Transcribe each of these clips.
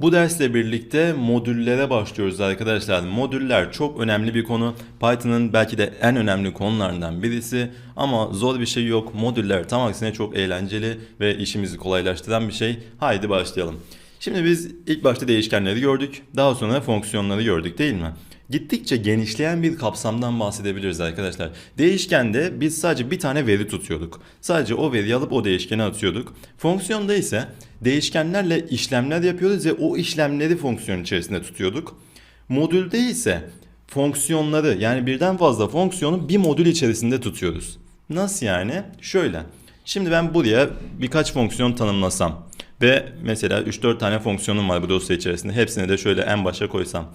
Bu dersle birlikte modüllere başlıyoruz arkadaşlar. Modüller çok önemli bir konu. Python'ın belki de en önemli konularından birisi ama zor bir şey yok. Modüller tam aksine çok eğlenceli ve işimizi kolaylaştıran bir şey. Haydi başlayalım. Şimdi biz ilk başta değişkenleri gördük. Daha sonra fonksiyonları gördük değil mi? Gittikçe genişleyen bir kapsamdan bahsedebiliriz arkadaşlar. Değişkende biz sadece bir tane veri tutuyorduk. Sadece o veriyi alıp o değişkene atıyorduk. Fonksiyonda ise değişkenlerle işlemler yapıyoruz ve o işlemleri fonksiyon içerisinde tutuyorduk. Modülde ise fonksiyonları yani birden fazla fonksiyonu bir modül içerisinde tutuyoruz. Nasıl yani? Şöyle. Şimdi ben buraya birkaç fonksiyon tanımlasam ve mesela 3-4 tane fonksiyonum var bu dosya içerisinde. Hepsini de şöyle en başa koysam.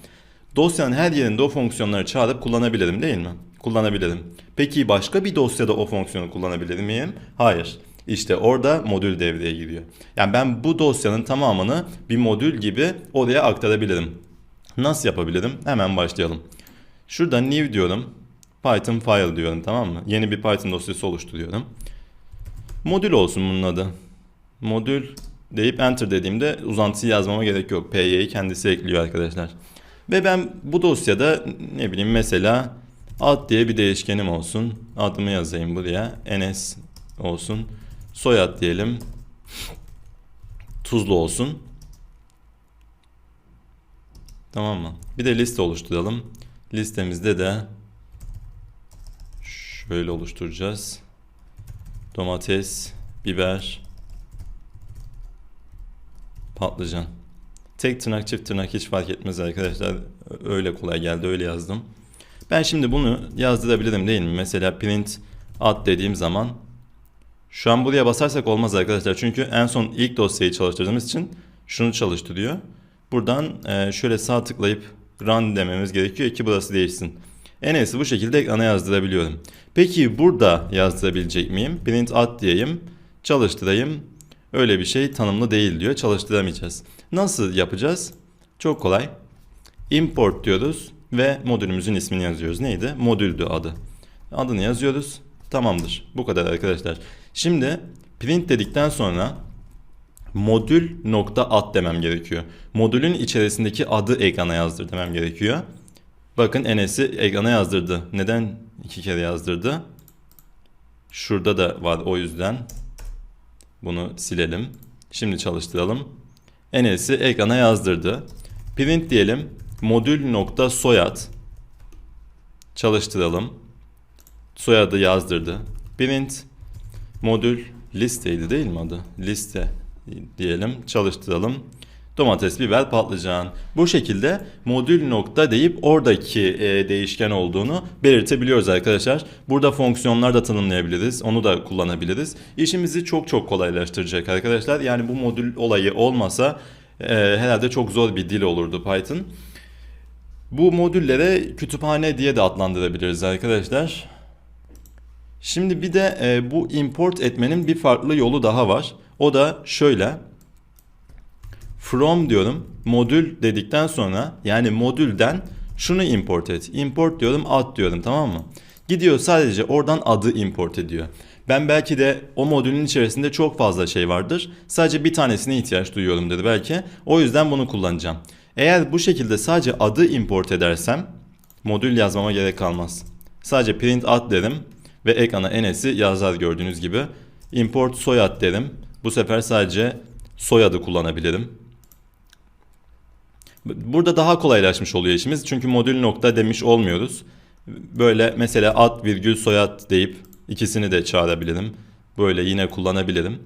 Dosyanın her yerinde o fonksiyonları çağırıp kullanabilirim değil mi? Kullanabilirim. Peki başka bir dosyada o fonksiyonu kullanabilir miyim? Hayır. İşte orada modül devreye giriyor. Yani ben bu dosyanın tamamını bir modül gibi oraya aktarabilirim. Nasıl yapabilirim? Hemen başlayalım. Şurada new diyorum. Python file diyorum tamam mı? Yeni bir Python dosyası oluşturuyorum. Modül olsun bunun adı. Modül deyip enter dediğimde uzantıyı yazmama gerek yok. PY'yi kendisi ekliyor arkadaşlar. Ve ben bu dosyada ne bileyim mesela ad diye bir değişkenim olsun. Adımı yazayım buraya. Enes olsun. Soyad diyelim. Tuzlu olsun. Tamam mı? Bir de liste oluşturalım. Listemizde de şöyle oluşturacağız. Domates, biber, patlıcan. Tek tırnak çift tırnak hiç fark etmez arkadaşlar. Öyle kolay geldi öyle yazdım. Ben şimdi bunu yazdırabilirim değil mi? Mesela print ad dediğim zaman şu an buraya basarsak olmaz arkadaşlar. Çünkü en son ilk dosyayı çalıştırdığımız için şunu çalıştırıyor. Buradan e, şöyle sağ tıklayıp run dememiz gerekiyor ki burası değişsin. En iyisi bu şekilde ekrana yazdırabiliyorum. Peki burada yazdırabilecek miyim? Print ad diyeyim. Çalıştırayım. Öyle bir şey tanımlı değil diyor. Çalıştıramayacağız. Nasıl yapacağız? Çok kolay. Import diyoruz ve modülümüzün ismini yazıyoruz. Neydi? Modüldü adı. Adını yazıyoruz. Tamamdır. Bu kadar arkadaşlar. Şimdi print dedikten sonra modül nokta ad demem gerekiyor. Modülün içerisindeki adı ekrana yazdır demem gerekiyor. Bakın Enes'i ekrana yazdırdı. Neden iki kere yazdırdı? Şurada da var o yüzden. Bunu silelim. Şimdi çalıştıralım. Enes'i ekrana yazdırdı. Print diyelim. Modül nokta soyad. Çalıştıralım. Soyadı yazdırdı. Print modül listeydi değil mi adı? Liste diyelim. Çalıştıralım. Domates, biber, patlıcan. Bu şekilde modül nokta deyip oradaki e, değişken olduğunu belirtebiliyoruz arkadaşlar. Burada fonksiyonlar da tanımlayabiliriz. Onu da kullanabiliriz. İşimizi çok çok kolaylaştıracak arkadaşlar. Yani bu modül olayı olmasa e, herhalde çok zor bir dil olurdu Python. Bu modüllere kütüphane diye de adlandırabiliriz arkadaşlar. Şimdi bir de e, bu import etmenin bir farklı yolu daha var. O da şöyle. From diyorum. Modül dedikten sonra yani modülden şunu import et. Import diyorum ad diyorum tamam mı? Gidiyor sadece oradan adı import ediyor. Ben belki de o modülün içerisinde çok fazla şey vardır. Sadece bir tanesine ihtiyaç duyuyorum dedi belki. O yüzden bunu kullanacağım. Eğer bu şekilde sadece adı import edersem modül yazmama gerek kalmaz. Sadece print ad derim ve ekrana enes'i yazar gördüğünüz gibi. Import soyad derim. Bu sefer sadece soyadı kullanabilirim. Burada daha kolaylaşmış oluyor işimiz. Çünkü modül nokta demiş olmuyoruz. Böyle mesela ad virgül soyad deyip ikisini de çağırabilirim. Böyle yine kullanabilirim.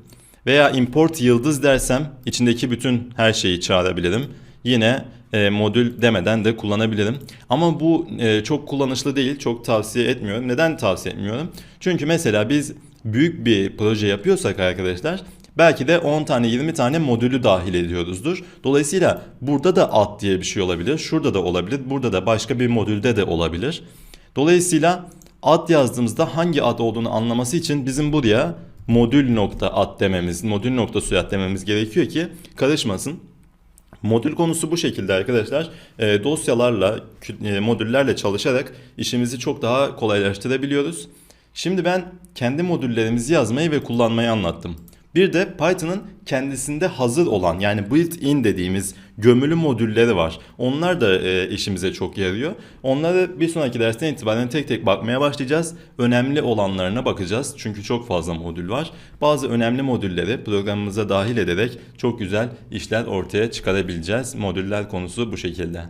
Veya import yıldız dersem içindeki bütün her şeyi çağırabilirim. Yine e, modül demeden de kullanabilirim. Ama bu e, çok kullanışlı değil. Çok tavsiye etmiyorum. Neden tavsiye etmiyorum? Çünkü mesela biz büyük bir proje yapıyorsak arkadaşlar belki de 10 tane 20 tane modülü dahil ediyoruzdur. Dolayısıyla burada da ad diye bir şey olabilir. Şurada da olabilir. Burada da başka bir modülde de olabilir. Dolayısıyla ad yazdığımızda hangi ad olduğunu anlaması için bizim buraya modül nokta ad dememiz, modül nokta soyad dememiz gerekiyor ki karışmasın. Modül konusu bu şekilde arkadaşlar. E, dosyalarla, e, modüllerle çalışarak işimizi çok daha kolaylaştırabiliyoruz. Şimdi ben kendi modüllerimizi yazmayı ve kullanmayı anlattım. Bir de Python'ın kendisinde hazır olan yani built-in dediğimiz gömülü modülleri var. Onlar da e, işimize çok yarıyor. Onları bir sonraki dersten itibaren tek tek bakmaya başlayacağız. Önemli olanlarına bakacağız. Çünkü çok fazla modül var. Bazı önemli modülleri programımıza dahil ederek çok güzel işler ortaya çıkarabileceğiz. Modüller konusu bu şekilde.